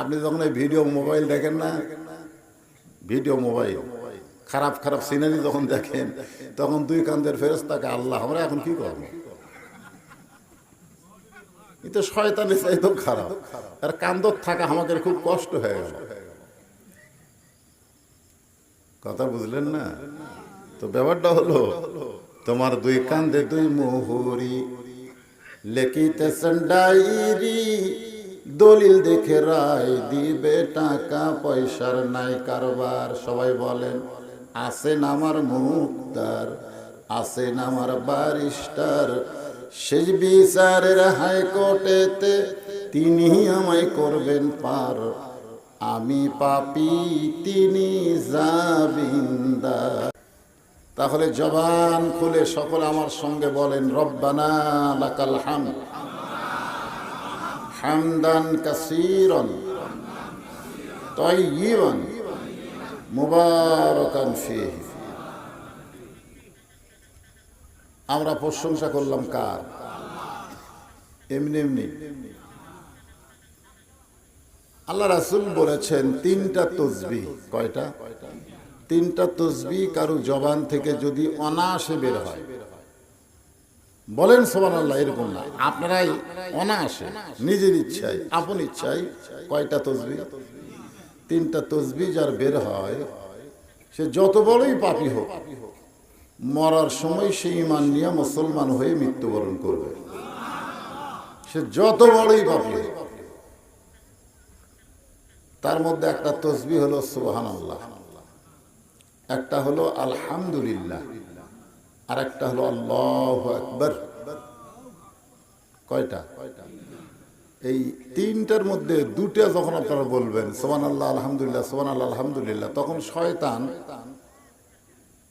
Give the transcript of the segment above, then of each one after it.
আপনি যখন এই ভিডিও মোবাইল দেখেন না ভিডিও মোবাইল খারাপ খারাপ সিনারি যখন দেখেন, তখন দুই কান্দের ফেরস্তাকে আল্লাহ, আমরা এখন কি করব? এ তো শয়তানের চাইতেও খারাপ। আর কান্দর থাকা আমাদের খুব কষ্ট হয়ে গেল। কথা বুঝলেন না? তো ব্যাপারটা হলো, তোমার দুই কান্দে দুই মোহরি, লেখিতেছেন ডায়েরি দলিল দেখে রায় দিবে টাকা, পয়সার নাই কারবার। সবাই বলেন আসেন আমার মুক্তার আসেন আমার বারিস্টার। শেষ বিচারের হাইকোর্টেতে তিনি আমায় করবেন পার। আমি পাপি, তিনি জাবিন্দার তাহলে জবান খুলে সকলে আমার সঙ্গে বলেন, রব্বানা লাকাল হাম হামদান কাসীরন তাইয়িবান মুবারাকান ফীহি। আমরা প্রশংসা করলাম কার? এমনি এমনি। আল্লাহ রাসুল বলেছেন, তিনটা তসবি। কয়টা? তিনটা তসবি কারও জবান থেকে যদি অনায়াসে বের হয়। বলেন সোমান আল্লাহ এরকম না। আপনারাই অনায়াসে নিজের ইচ্ছায়, আপন ইচ্ছায় কয়টা তসবি? তিনটা তসবি যার বের হয়, সে যত বড়ই পাপি হোক, মরার সময় সে ইমান নিয়ে মুসলমান হয়ে মৃত্যুবরণ করবে। সে যত বড়ই পাপি হোক, তার মধ্যে একটা তসবি হলো সুবহান আল্লাহ একটা হলো আলহামদুলিল্লাহ। আর একটা হলো আল্লাহ আকবর। কয়টা? এই তিনটার মধ্যে দুটা যখন আপনারা বলবেন সোমান আল্লাহ আলহামদুলিল্লাহ সোমান আল্লাহ আলহামদুলিল্লাহ, তখন শয়তান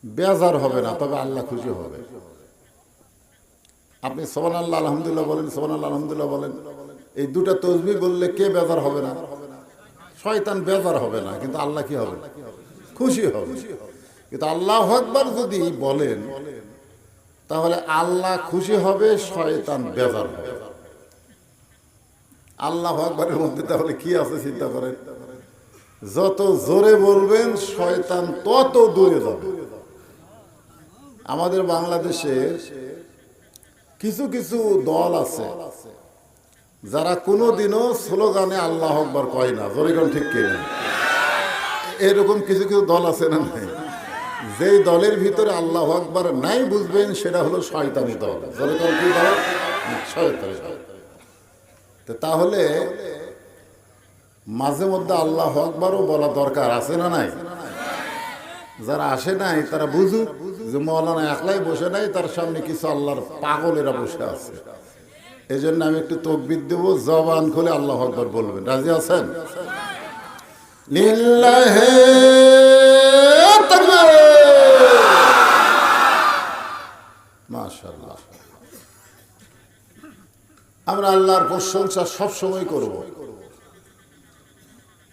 বেজার হবে না, তবে আল্লাহ খুশি হবে। আপনি সোমান আল্লাহ আলহামদুলিল্লাহ বলেন সোমান আল্লাহ আলহামদুলিল্লাহ বলেন, এই দুটা তসবি বললে কে বেজার হবে না? শয়তান বেজার হবে না, কিন্তু আল্লাহ কি হবে? খুশি হবে। কিন্তু আল্লাহ আকবার যদি বলেন, তাহলে আল্লাহ খুশি হবে, শয়তান বেজার হবে। আল্লাহ আকবরের মধ্যে তাহলে কি আছে চিন্তা করেন? যত জোরে বলবেন, শয়তান তত দূরে যাবে। আমাদের বাংলাদেশে কিছু কিছু দল আছে, যারা কোনোদিনও স্লোগানে আল্লাহ আকবর কয় না। জোরেগণ ঠিক কিনা? এরকম কিছু কিছু দল আছে না নাই? যেই দলের ভিতরে আল্লাহ আকবর নাই বুঝবেন, সেটা হলো শয়তানি দল। দল। তো তাহলে মাঝে মধ্যে আল্লাহ আকবরও বলা দরকার, আছে না নাই? যারা আসে নাই, তারা বুঝুক যে মৌলানা একলাই বসে নাই, তার সামনে কিছু আল্লাহর পাগলেরা বসে আছে। এই জন্য আমি একটু তকবির দেব, জবান খুলে আল্লাহ আকবর বলবেন। রাজি আছেন? লিল্লাহে মাশাআল্লাহ আমরা আল্লাহর প্রশংসা সব সময় করব।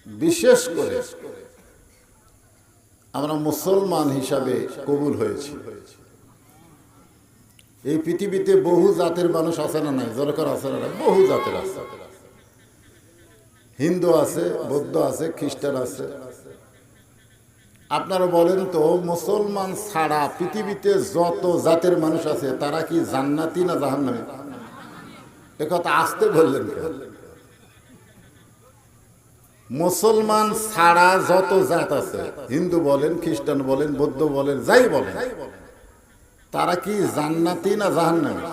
বিশেষ করে আমরা মুসলমান হিসাবে কবুল হয়েছি। এই পৃথিবীতে বহু জাতের মানুষ আছে না নাই? দরকার আছে না নাই? বহু জাতের আছে। হিন্দু আছে, বৌদ্ধ আছে, খ্রিস্টান আছে। আপনারা বলেন তো, মুসলমান ছাড়া পৃথিবীতে যত জাতের মানুষ আছে, তারা কি জান্নাতি না জাহান্নামী? একথা আসতে বললেন কেন? মুসলমান ছাড়া যত জাত আছে হিন্দু বলেন খ্রিস্টান বলেন বৌদ্ধ বলেন যাই বলেন তারা কি জান্নাতি না জাহান্নামী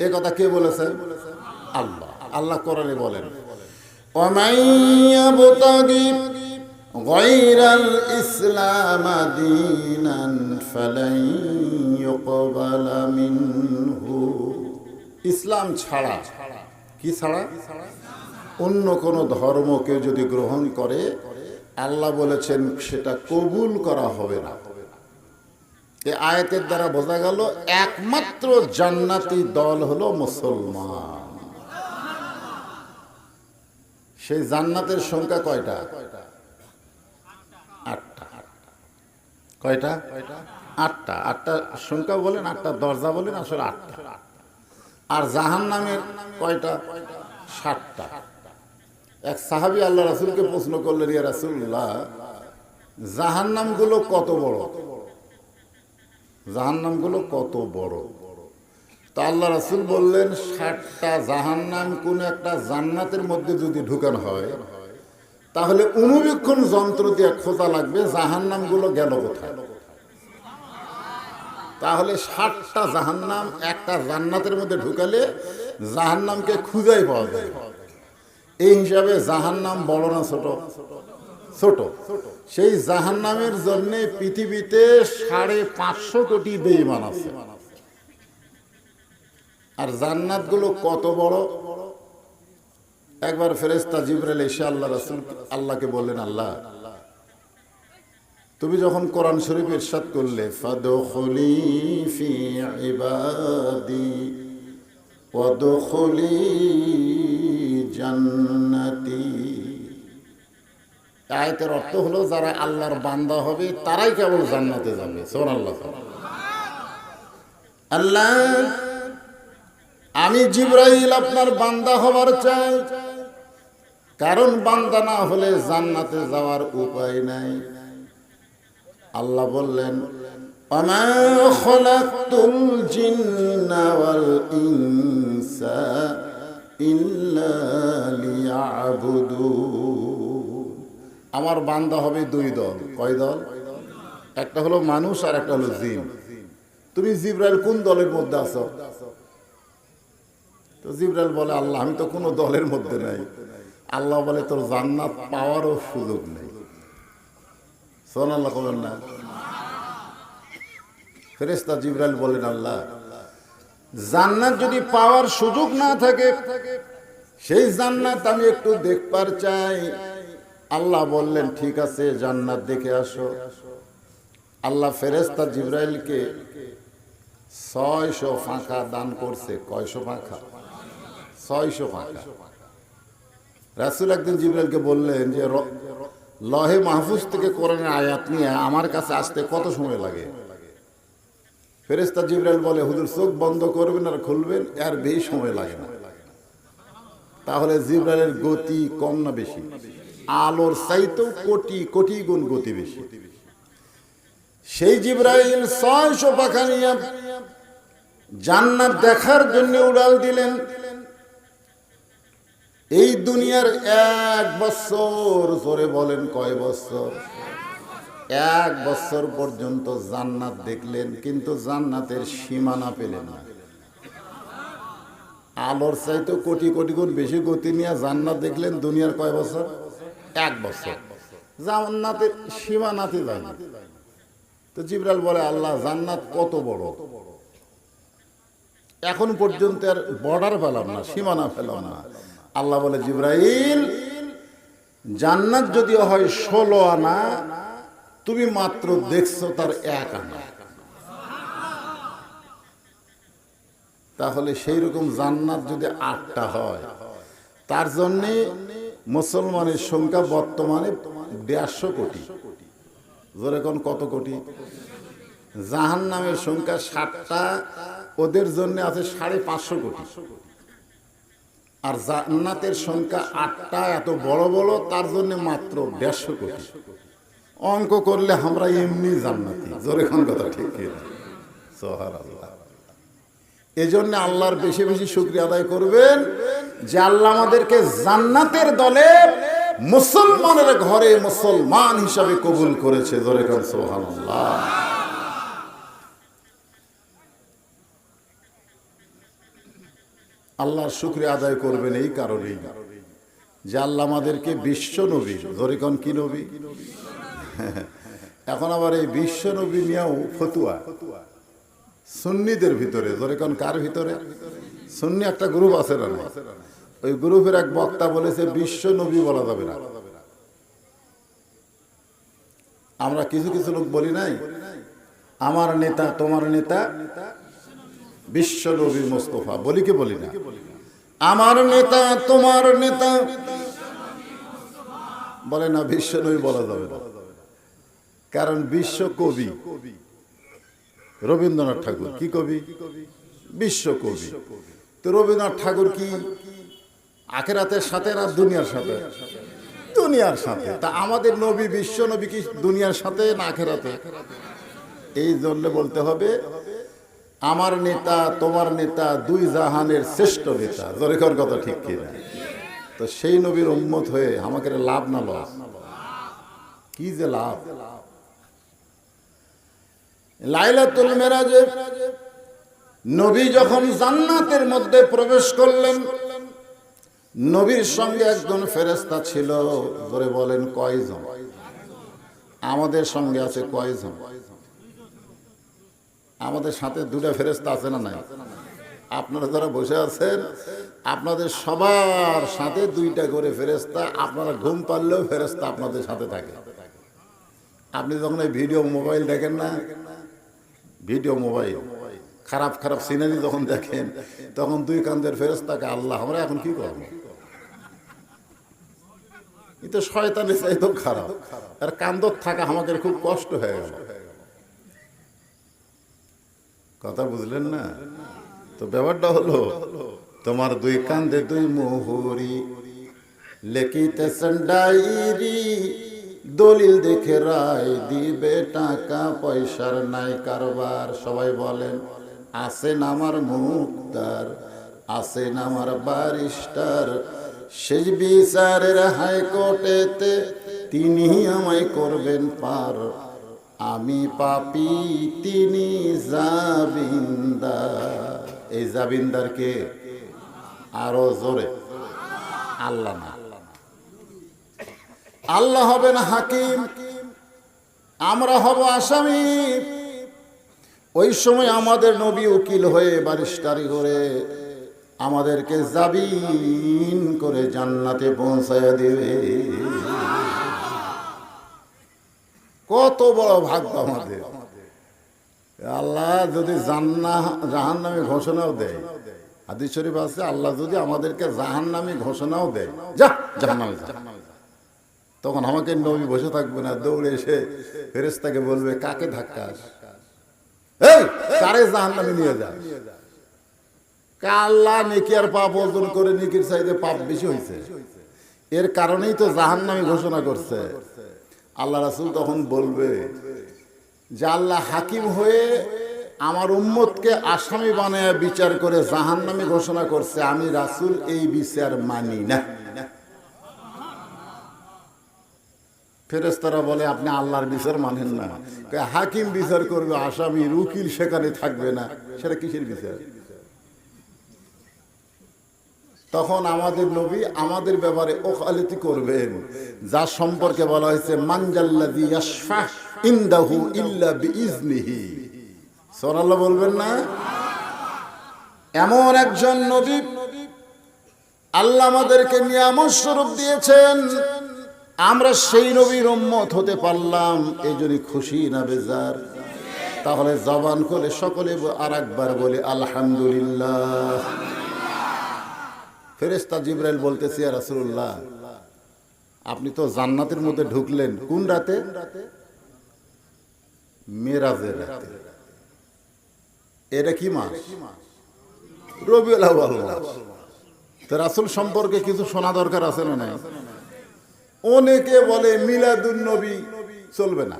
এ কথা কে বলেছেন আল্লাহ আল্লাহ কোরআনে বলেন ومن يبتغي غير الإسلام دينا فلن يقبل منه ইসলাম ছাড়া কি ছাড়া? অন্য কোনো ধর্মকে যদি গ্রহণ করে, আল্লাহ বলেছেন সেটা কবুল করা হবে না। এই আয়াতের দ্বারা বোঝা গেল, একমাত্র জান্নাতি দল হলো মুসলমান। সেই জান্নাতের সংখ্যা কয়টা? আটটা। কয়টা? আটটা। আটটা সংখ্যা বলেন, আটটা দরজা বলেন, আসলে আটটা। আর জাহান নামের কয়টা? ষাটটা এক সাহাবি আল্লাহ রাসুলকে প্রশ্ন করলেন, ইয়া রাসুল্লাহ জাহান জাহান্নামগুলো কত বড়? জাহান জাহান্নামগুলো কত বড়? তা আল্লাহ রাসুল বললেন ষাটটা জাহান্নাম কোন একটা জান্নাতের মধ্যে যদি ঢুকানো হয়, তাহলে অনুবীক্ষণ যন্ত্র দিয়ে খোঁজা লাগবে জাহান্নামগুলো গেল কোথায়? তাহলে ষাটটা জাহান্নাম একটা জান্নাতের মধ্যে ঢুকালে জাহান্নামকে খুঁজাই পাওয়া যায়। এই হিসাবে জাহান্নাম বড় না ছোট? ছোট। সেই জাহান্নামের জন্য পৃথিবীতে সাড়ে পাঁচশো কোটি বেইমান আছে। আর জান্নাতগুলো কত বড়? একবার ফেরেস্তা জিবরাল এসে আল্লাহ রাসুল আল্লাহকে বললেন, আল্লাহ তুমি যখন কোরআন শরীফ ইরশাদ করলে, ফাদখুলি ফি ইবাদি, ওয়াদখুলি জান্নাতি। আয়াতের অর্থ হলো, যারা আল্লাহর বান্দা হবে, তারাই কেবল জান্নাতে যাবে। সুবহানাল্লাহ। আল্লাহ, আমি জিব্রাইল আপনার বান্দা হবার চাই। কারণ বান্দা না হলে জান্নাতে যাওয়ার উপায় নাই। আল্লাহ বললেন আমার বান্দা হবে দুই দল। কয় দল? একটা হলো মানুষ আর একটা হলো জিন। তুমি জিব্রাইল কোন দলের মধ্যে আছো? তো জিব্রাইল বলে, আল্লাহ, আমি তো কোনো দলের মধ্যে নাই। আল্লাহ বলে, তোর জান্নাত পাওয়ারও সুযোগ নেই। শোন আল্লাহ বলেন না। ফেরেস্তা জিব্রাইল বলেন, আল্লাহ, জান্নাত যদি পাওয়ার সুযোগ না থাকে, সেই জান্নাত আমি একটু দেখবার চাই। আল্লাহ বললেন, ঠিক আছে, জান্নাত দেখে আসো। আল্লাহ ফেরেস্তা জিব্রাইলকে ছয়শো ফাঁকা দান করছে। কয়শো ফাঁকা? ছয়শো ফাঁকা। রাসুল একদিন জিব্রাইলকে বললেন যে লহে মাহফুজ থেকে কোরআনের আয়াত নিয়ে আমার কাছে আসতে কত সময় লাগে? ফেরেস্তা জিব্রাইল বলে, হুজুর, চোখ বন্ধ করবেন আর খুলবেন, এর বেশি সময় লাগে না। তাহলে জিব্রাইলের গতি কম না বেশি? আলোর চাইতেও কোটি কোটি গুণ গতি বেশি। সেই জিব্রাইল ছয়শো পাখা নিয়ে জান্নাত দেখার জন্য উড়াল দিলেন। এই দুনিয়ার এক বছর জোরে বলেন কয় বছর? এক বছর পর্যন্ত জান্নাত দেখলেন, কিন্তু জান্নাতের সীমানা পেলেন না। আলোর চাইতে কোটি কোটি গুণ বেশি গতি নিয়ে জান্নাত দেখলেন দুনিয়ার কয় বছর? এক বছর। জান্নাতের সীমানাতে যায়নি তো জিবরাল বলে, আল্লাহ, জান্নাত কত বড়? এখন পর্যন্ত আর বর্ডার পেলাম না, সীমানা পেলাম না। আল্লাহ বলে, জিব্রাইল, জান্নাত যদি হয় ষোলো আনা, তুমি মাত্র দেখছ তার এক আনা। তাহলে সেই রকম জান্নাত যদি আটটা হয়, তার জন্যে মুসলমানের সংখ্যা বর্তমানে দেড়শো কোটি। যেরকম কত কোটি? জাহান নামের সংখ্যা ষাটটা ওদের জন্য আছে সাড়ে পাঁচশো কোটি। আর জান্নাতের সংখ্যা আটটা এত বড় বড় তার জন্য মাত্র দেড়শো কোটি। অঙ্ক করলে আমরা এমনি জান্নাতি। জোরে খান কথা ঠিক আল্লাহ এই জন্য আল্লাহর বেশি বেশি শুক্রিয়া আদায় করবেন যে আল্লাহ আমাদেরকে জান্নাতের দলে মুসলমানের ঘরে মুসলমান হিসাবে কবুল করেছে। জোরে খান সোহান আল্লাহ আল্লাহর শুক্রিয়া আদায় করবেন এই কারণেই। যে আল্লাহ আমাদেরকে বিশ্ব নবী ধরিকন কি নবী? এখন আবার এই বিশ্ব নবী নিয়েও ফতুয়া। সুন্নিদের ভিতরে ধরিকন কার ভিতরে? সুন্নি একটা গ্রুপ আছে না ওই গ্রুপের এক বক্তা বলেছে, বিশ্ব নবী বলা যাবে না। আমরা কিছু কিছু লোক বলি নাই, আমার নেতা, তোমার নেতা বিশ্ব নবী মোস্তফা, বলি কি বলি না? আমার নেতা, তোমার নেতা। বলে না, বিশ্ব নবী বলা যাবে না। কারণ বিশ্ব কবি রবীন্দ্রনাথ ঠাকুর। কি কবি? বিশ্ব কবি। তো রবীন্দ্রনাথ ঠাকুর কি আখেরাতের সাথে না দুনিয়ার সাথে? দুনিয়ার সাথে। তা আমাদের নবী, বিশ্ব নবী কি দুনিয়ার সাথে না আখেরাতে? এই জন্য বলতে হবে আমার নেতা, তোমার নেতা, দুই জাহানের শ্রেষ্ঠ নেতা। জরেকর কথা ঠিক কিনা? তো সেই নবীর উম্মত হয়ে আমাকে লাভ না লস কি যে লাভ? লাইলাতুল মেরাজে নবী যখন জান্নাতের মধ্যে প্রবেশ করলেন, নবীর সঙ্গে একজন ফেরেস্তা ছিল ধরে বলেন কয়জন? আমাদের সঙ্গে আছে কয়জন? আমাদের সাথে দুটা ফেরেস্তা আছে না নাই? আপনারা যারা বসে আছেন, আপনাদের সবার সাথে দুইটা করে ফেরেস্তা আপনারা ঘুম পারলেও ফেরেস্তা আপনাদের সাথে থাকে। আপনি যখন এই ভিডিও মোবাইল দেখেন না, ভিডিও মোবাইল, খারাপ খারাপ সিনারি যখন দেখেন, তখন দুই কান্দের ফেরেস্তাকে আল্লাহ, আমরা এখন কি করব? এই তো শয়তানের চাইতো খারাপ। আর কান্দর থাকা আমাদের খুব কষ্ট হয়ে গেল। কথা বুঝলেন না? তো ব্যাপারটা হলো, তোমার দুই কান্দে দুই মোহরি লেখিতেছেন ডায়েরি দলিল দেখে রায় দিবে টাকা, পয়সার নাই কারবার, সবাই বলেন আসেন আমার মুক্তার আসেন আমার বারিস্টার শেষ বিচারের হাইকোর্টেতে তিনি আমায় করবেন পার। আমি পাপি, তিনি জাবিন্দা। এই জাবিন্দারকে আরও জোরে। আল্লাহ না। আল্লাহ হবেন হাকিম, আমরা হব আসামি। ওই সময় আমাদের নবী উকিল হয়ে বারিস্টারি করে আমাদেরকে জাবিন করে জান্নাতে পৌঁছায় দেবে। কত বড় ভাগ্য আমাদের। আল্লাহ যদি জান্না জাহান নামে ঘোষণাও দেয়, হাদিস শরীফ আছে, আল্লাহ যদি আমাদেরকে জাহান নামে ঘোষণাও দেয়, যা জাহান তখন আমাকে নবী বসে থাকবে না, দৌড়ে এসে ফেরেস্তাকে বলবে, কাকে ধাক্কাস এই, কারে জাহান নামে নিয়ে যা আল্লাহ নেকি আর পাপ অর্জন করে নেকির চাইতে পাপ বেশি হয়েছে এর কারণেই তো জাহান নামে ঘোষণা করছে। আল্লাহ রাসুল তখন বলবে যে আল্লাহ হাকিম হয়ে আমার উম্মতকে আসামি বানায় বিচার করে জাহান নামে ঘোষণা করছে, আমি রাসুল এই বিচার মানি না। ফেরেস্তারা বলে, আপনি আল্লাহর বিচার মানেন না। হাকিম বিচার করবে আসামি উকিল সেখানে থাকবে না। সেটা কিসের বিচার? তখন আমাদের নবী আমাদের ব্যাপারে ওকালতি করবেন। যার সম্পর্কে বলা হয়েছে মানজাল্লাদি ইয়াশফা ইনদাহু ইল্লা বলবেন না? এমন একজন নবী আল্লাহ আমাদেরকে নিয়ামত স্বরূপ দিয়েছেন। আমরা সেই নবীর উম্মত হতে পারলাম এই জন্য খুশি না বেজার। তাহলে জবান করে সকলে আর একবার বলে, আলহামদুলিল্লাহ। ফেরেস্তা জিব্রাইল বলতেছি আর রাসূলুল্লাহ, আপনি তো জান্নাতের মধ্যে ঢুকলেন। কোন রাতে? মেরাজের রাতে। এটা কি মাস? তো রাসূল সম্পর্কে কিছু শোনা দরকার আছে না নাই? অনেকে বলে মিলাদুন নবী চলবে না।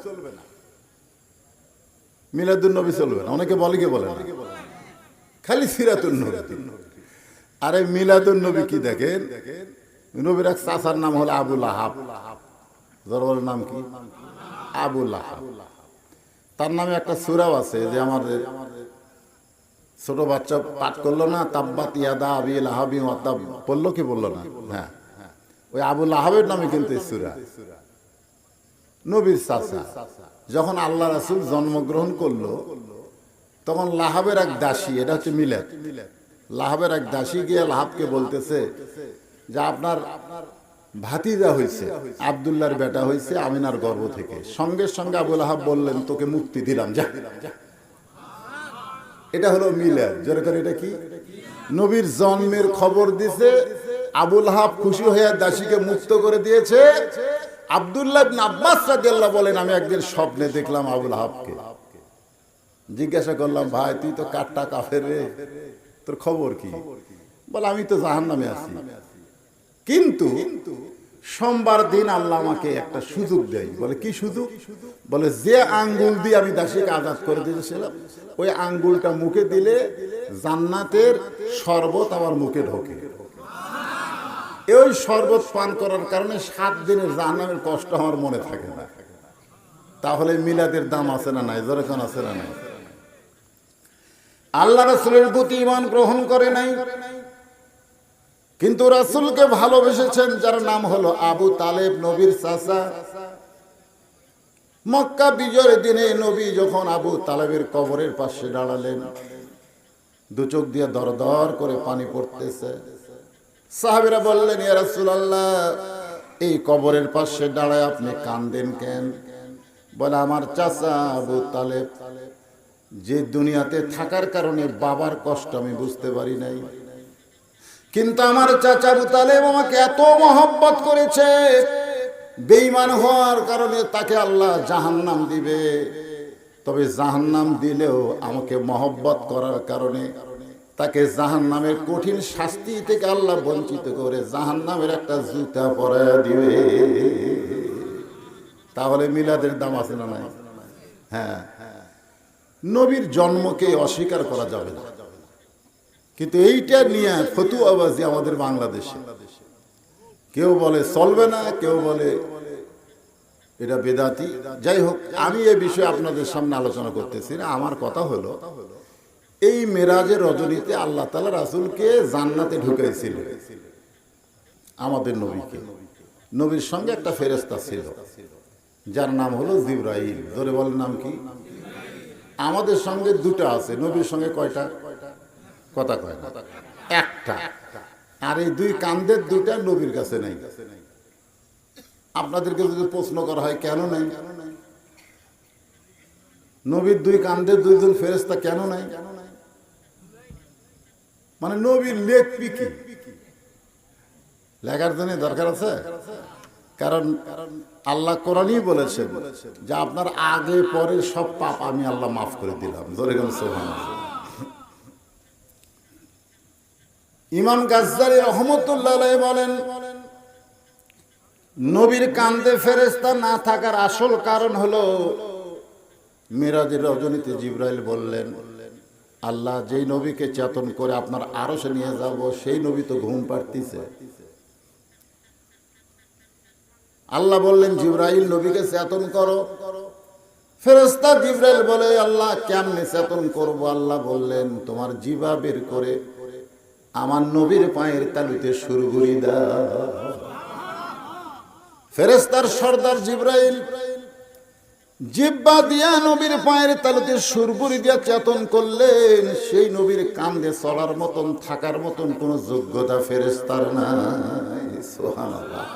মিলাদুন নবী চলবে না। অনেকে বলে কি বলে খালি সিরাতুন নবী। আরে মিলাদুন নবী কি দেখেন? নবীর এক চাচার নাম হলো আবুল আহাব জরবরের নাম কি? আবুল আহাব তার নামে একটা সুরাও আছে যে আমাদের ছোট বাচ্চা পাঠ করল না, তাব্বাত ইয়াদা আবিল আহাবি ওয়াতাব বলল কি বলল না? হ্যাঁ। ওই আবুল আহাবের নামে কিন্তু সুরা। নবীর চাচা। যখন আল্লাহ রাসুল জন্মগ্রহণ করল, তখন লাহাবের এক দাসী, এটা হচ্ছে মিলাদ। লাহাবের এক দাসী গিয়ে লাহাবকে বলতেছে যে আপনার ভাতিজা হয়েছে আবদুল্লার বেটা হয়েছে আমিনার গর্ভ থেকে। সঙ্গে সঙ্গে আবুল আহাব বললেন, তোকে মুক্তি দিলাম, যা। এটা হলো মিলাদ। যেরকম এটা কি? নবীর জন্মের খবর দিছে আবুল হাব খুশি হয়ে দাসীকে মুক্ত করে দিয়েছে। আব্দুল্লাহ আব্বাস রাদিয়াল্লাহু বলেন, আমি একদিন স্বপ্নে দেখলাম আবুল হাবকে জিজ্ঞাসা করলাম, ভাই, তুই তো কাটটা কাফের রে। তোর খবর কি? বলে আমি তো জাহান্নামে আছি। কিন্তু সোমবার দিন আল্লাহ আমাকে একটা সুযোগ দেয়। বলে কি সুযোগ? বলে যে আঙ্গুল দিয়ে আমি দাসীকে আজাদ করে দিয়েছিলাম ওই আঙ্গুলটা মুখে দিলে জান্নাতের শরবত আমার মুখে ঢোকে। এই শরবত পান করার কারণে সাত দিনের জাহান্নামের কষ্ট আমার মনে থাকে না। তাহলে মিলাদের দাম আছে না নাই? যেরকম আছে না নাই? আল্লাহ রাসুলের প্রতি ইমান গ্রহণ করে নাই। কিন্তু রাসুলকে ভালোবেসেছেন, যার নাম হলো আবু তালেব নবীর চাচা। মক্কা বিজয়ের দিনে নবী যখন আবু তালেবের কবরের পাশে দাঁড়ালেন, দু চোখ দিয়ে দর দর করে পানি পড়তেছে। সাহাবিরা বললেন, ইয়া এই কবরের পাশে দাঁড়ায় আপনি কান্দেন কেন? বলে, আমার চাচা আবু তালেব যে দুনিয়াতে থাকার কারণে বাবার কষ্ট আমি বুঝতে পারি নাই। কিন্তু আমার চাচা তালেব আমাকে এত মহব্বত করেছে, বেঈমান হওয়ার কারণে তাকে আল্লাহ জাহান্নাম দিবে। তবে জাহান্নাম দিলেও আমাকে মহব্বত করার কারণে তাকে জাহান্নামের কঠিন শাস্তি থেকে আল্লাহ বঞ্চিত করে জাহান্নামের একটা জুতা পরায়া দিবে। তাহলে মিলাদের দাম আছে না নাই? হ্যাঁ। নবীর জন্মকে অস্বীকার করা যাবে না। কিন্তু এইটা নিয়ে ফতুয়াবাজি আমাদের বাংলাদেশে। কেউ বলে চলবে না, কেউ বলে এটা বেদাতি। যাই হোক, আমি এ বিষয়ে আপনাদের সামনে আলোচনা করতেছি না। আমার কথা হলো, এই মেরাজের রজনীতে আল্লাহ তালা রাসুলকে জান্নাতে ঢুকাইছিল আমাদের নবীকে। নবীর সঙ্গে একটা ফেরেস্তা ছিল, যার নাম হলো জিব্রাইল। ধরে বলেন নাম কি? আমাদের সঙ্গে দুটো আছে, নবীর সঙ্গে কয়টা? কথা কয় না। একটা। আর এই দুই কান্দের দুইটা নবীর কাছে নাই। আপনাদেরকে যদি প্রশ্ন করা হয়, কেন নাই? নবীর দুই কান্দের দুইজন ফেরেস্তা কেন নাই? মানে নবীর লেখবি কি? লেখার জন্য দরকার আছে? কারণ কারণ আল্লাহ কোরআনই বলেছেন যে আপনার আগে, পরে সব পাপ আমি আল্লাহ মাফ করে দিলাম। ধরে গেল সোহান ইমাম গাজ্জারি রহমতুল্লাহ বলেন, নবীর কান্দে ফেরেস্তা না থাকার আসল কারণ হলো মিরাজের রজনীতে জিব্রাইল বললেন, আল্লাহ যেই নবীকে চেতন করে আপনার আরও সে নিয়ে যাব, সেই নবী তো ঘুম পাড়তিছে। আল্লাহ বললেন, জিব্রাইল নবীকে চেতন করো। ফেরেস্তা জিব্রাইল বলে, আল্লাহ, কেমনে চেতন করব? আল্লাহ বললেন, তোমার জিবা বের করে আমার নবীর পায়ের তালুতে সুরগুড়ি দাও। ফেরেস্তার সর্দার জিব্রাইল জিব্বা দিয়া নবীর পায়ের তালুতে সুরগুড়ি দিয়া চেতন করলেন। সেই নবীর কান্দে চলার মতন, থাকার মতন কোনো যোগ্যতা ফেরেস্তার নাই। সোহানাল্লাহ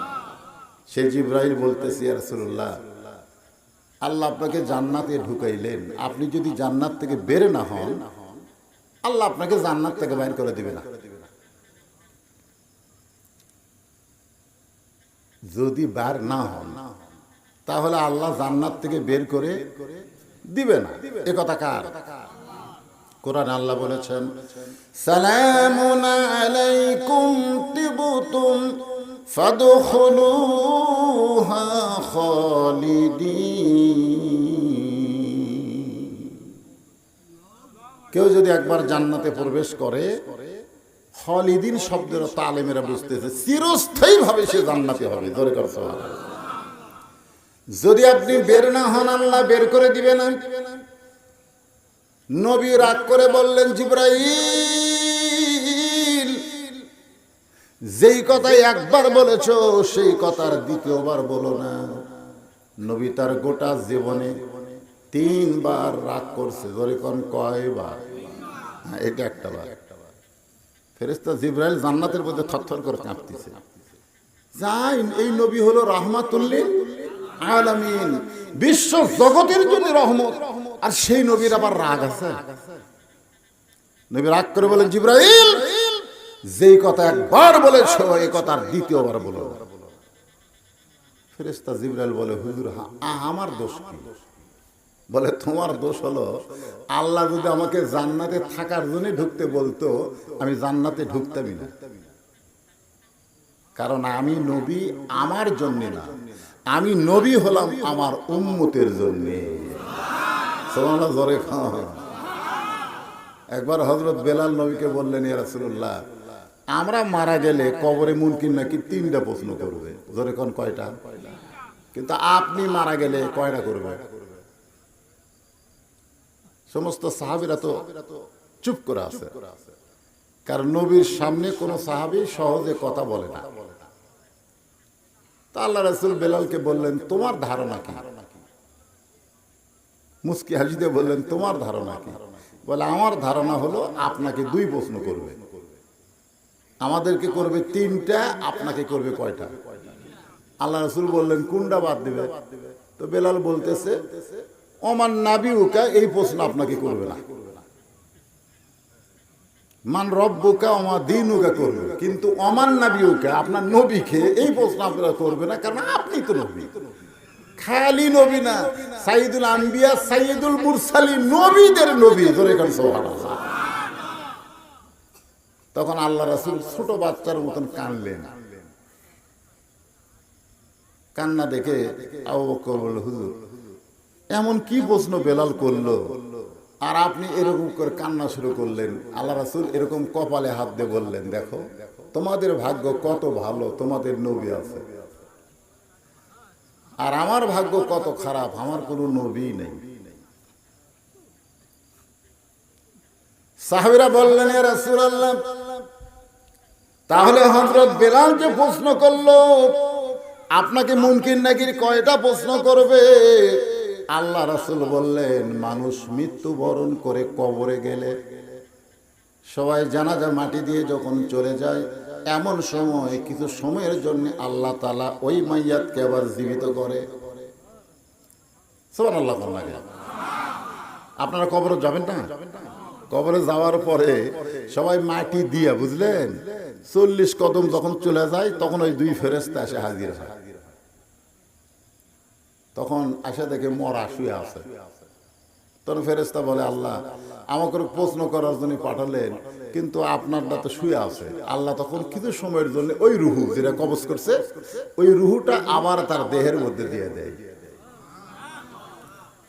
সে জিব্রাইল বলতেছি রাসূলুল্লাহ, আল্লাহ আপনাকে জান্নাতে ঢুকাইলেন। আপনি যদি জান্নাত থেকে বের না হন, আল্লাহ আপনাকে জান্নাত থেকে বাইর করে দিবে না। যদি বার না হন, তাহলে আল্লাহ জান্নাত থেকে বের করে দিবে না। এ কথা কার? কোরআন আল্লাহ বলেছেন, সালামুন আলাইকুম তিবতুম ফাদখুলুহা খালিদিন কেউ যদি একবার জান্নাতে প্রবেশ করে হলিদিন শব্দের আলেমেরা বুঝতেছে চিরস্থায়ী ভাবে সে জান্নাতে হবে। জোরে করছে যদি আপনি বের না হন, আল্লাহ বের করে দিবে না নবী রাগ করে বললেন, জিব্রাইল! যেই কথাই একবার বলেছ সেই কথার দ্বিতীয়বার বলো না। নবী তার গোটা জীবনে তিনবার রাগ করছে। কোন কয়বার? হ্যাঁ, এটা একটা বার। ফেরেস্তা জিব্রাইল জান্নাতের মধ্যে থরথর করে কাঁপতেছে। যাই এই নবী হলো রহমাতুল্লিল আলামিন। বিশ্ব জগতের জন্য রহমত। আর সেই নবীর আবার রাগ আছে। নবী রাগ করে বলেন জিব্রাইল যেই কথা একবার বলেছ, এই কথার দ্বিতীয়বার বলো ফেরেস্তা জিব্রাইল বলে, হুজুর আমার দোষ কি? বলে, তোমার দোষ হলো, আল্লাহ যদি আমাকে জান্নাতে থাকার জন্য ঢুকতে বলতো, আমি জান্নাতে ঢুকতামই না। কারণ আমি নবী আমার জন্যে না, আমি নবী হলাম আমার উম্মতের জন্যে। জোরে খাওয়া একবার হজরত বেলাল নবীকে বললেন, ইয়া রাসূলুল্লাহ আমরা মারা গেলে কবরে মুনকিন নাকি তিনটা প্রশ্ন করবে। জোরে কোন কয়টা? কিন্তু আপনি মারা গেলে কয়টা করবে? সমস্ত সাহাবিরা তো চুপ করে আছে। কারণ নবীর সামনে কোনো সাহাবি সহজে কথা বলে না। তা আল্লাহ রাসূল বেলালকে বললেন, তোমার ধারণা কি? মুস্কি হাসিতে বললেন, তোমার ধারণা কি? বলে, আমার ধারণা হলো আপনাকে দুই প্রশ্ন করবে। আমাদেরকে করবে তিনটা, আপনাকে করবে কয়টা? আল্লাহ রসুল বললেন কুন্ডা বাদ দিবে? তো বেলাল বলতেছে, ওমান নাবি উকা এই প্রশ্ন আপনাকে করবে না। মান রব্বুকা অমা দিন উকা করবে। কিন্তু অমান নাবি উকা আপনার নবীকে এই প্রশ্ন আপনারা করবে না, কারণ আপনি তো নবী। খালি নবী না, সাইদুল আম্বিয়া সাইদুল মুরসালি নবীদের নবী, ধরে কারণ সুবহানাল্লাহ তখন আল্লাহ রাসূল ছোট বাচ্চার মতন কানলেন কান্না দেখে হুজুর, এমন কি প্রশ্ন বেলাল করল? আর আপনি এরকম করে কান্না শুরু করলেন। আল্লাহ রাসুল এরকম কপালে হাত দিয়ে বললেন, দেখো, তোমাদের ভাগ্য কত ভালো, তোমাদের নবী আছে। আর আমার ভাগ্য কত খারাপ, আমার কোনো নবী নেই। সাহাবিরা বললেন রাসূলুল্লাহ, তাহলে হযরত বেলাল যে প্রশ্ন করল, আপনাকে মুমকিন নাকির কয়টা প্রশ্ন করবে? আল্লাহ রাসূল বললেন, মানুষ মৃত্যুবরণ করে কবরে গেলে সবাই জানাজা মাটি দিয়ে যখন চলে যায়, এমন সময়, কিছু সময়ের জন্য আল্লাহ তালা ওই মাইয়াতকে আবার জীবিত করে। সোমান আল্লাহ আপনারা কবরে যাবেন না? কবরে যাওয়ার পরে সবাই মাটি দিয়া, বুঝলেন? চল্লিশ কদম যখন চলে যায়, তখন ওই দুই ফেরেস্তা এসে হাজির হয়। তখন আসে দেখে মরা শুয়ে আছে। তখন ফেরেস্তা বলে, আল্লাহ, আমাকে প্রশ্ন করার জন্য পাঠালেন, কিন্তু আপনারটা তো শুয়ে আছে। আল্লাহ তখন কিছু সময়ের জন্য ওই রুহু যেটা কবজ করছে, ওই রুহুটা আবার তার দেহের মধ্যে দিয়ে দেয়।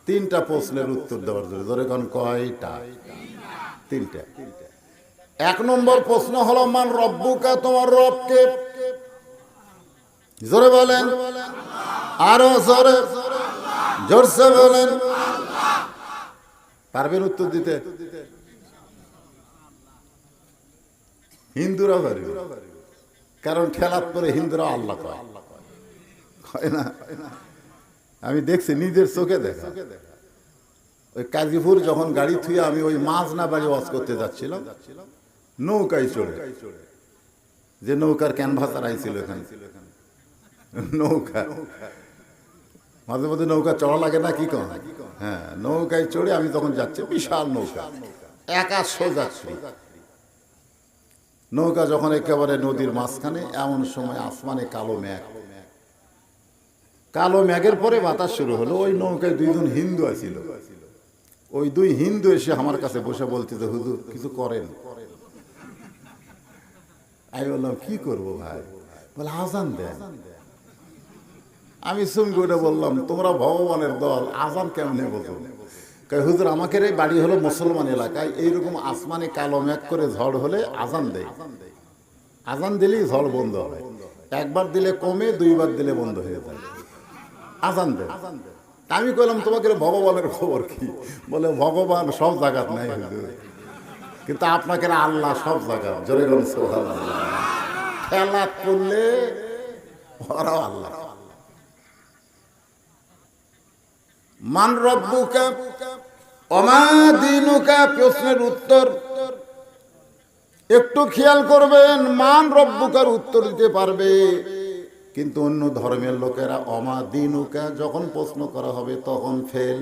তিনটা প্রশ্নের উত্তর দেওয়ার জন্য। ধরে কয়টা? তিনটা। এক নম্বর প্রশ্ন হলো, মান রব্বুকা, তোমার রবকে? জোরে বলেন। আরও জোরে। জোরসে বলেন। পারবেন উত্তর দিতে? হিন্দুরা পারবে। কারণ ঠেলাত করে হিন্দুরা আল্লাহ কয় না? আমি দেখছি, নিজের চোখে দেখা। ওই কাজীপুর যখন গাড়ি থুয়ে আমি ওই মাছ না বাড়ি ওয়াজ করতে যাচ্ছিলাম, নৌকায় চড়ে। যে নৌকার ক্যানভাসার আইছিল এখানে। নৌকা। মাঝে মধ্যে নৌকা চড়া লাগে না, কি কম? হ্যাঁ নৌকায় চড়ে আমি তখন যাচ্ছি, বিশাল নৌকা। একা যাচ্ছি নৌকা যখন একেবারে নদীর মাঝখানে, এমন সময় আসমানে কালো মেঘ কালো মেঘের পরে বাতাস শুরু হলো। ওই নৌকায় দুইজন হিন্দু আছিল। ওই দুই হিন্দু এসে আমার কাছে বসে বলতে যে হুজুর, কিছু করেন? আমি বললাম, কি করব ভাই? বলে, আজান দেন। আমি সঙ্গে ওটা বললাম, তোমরা ভগবানের দল, আজান কেমনে বোঝো? হুজুর আমাকে এই বাড়ি হলো মুসলমান এলাকায়, এইরকম আসমানে কালো মেঘ করে ঝড় হলে আজান দেয় আজান দিলেই ঝড় বন্ধ হয় একবার দিলে কমে, দুইবার দিলে বন্ধ হয়ে যায়। আজান দেয় আমি কইলাম, তোমাকে ভগবানের খবর কি? বলে, ভগবান সব জায়গাত নাই কিন্তু আপনাকে আল্লাহ সব জায়গা জোরে খেলা করলে ওরাও আল্লাহ। মান রব্বুকা অমাদিনুকা প্রশ্নের উত্তর। একটু খেয়াল করবেন, মান রব্বুকার উত্তর দিতে পারবে। কিন্তু অন্য ধর্মের লোকেরা অমা দিনুকা যখন প্রশ্ন করা হবে তখন ফেল।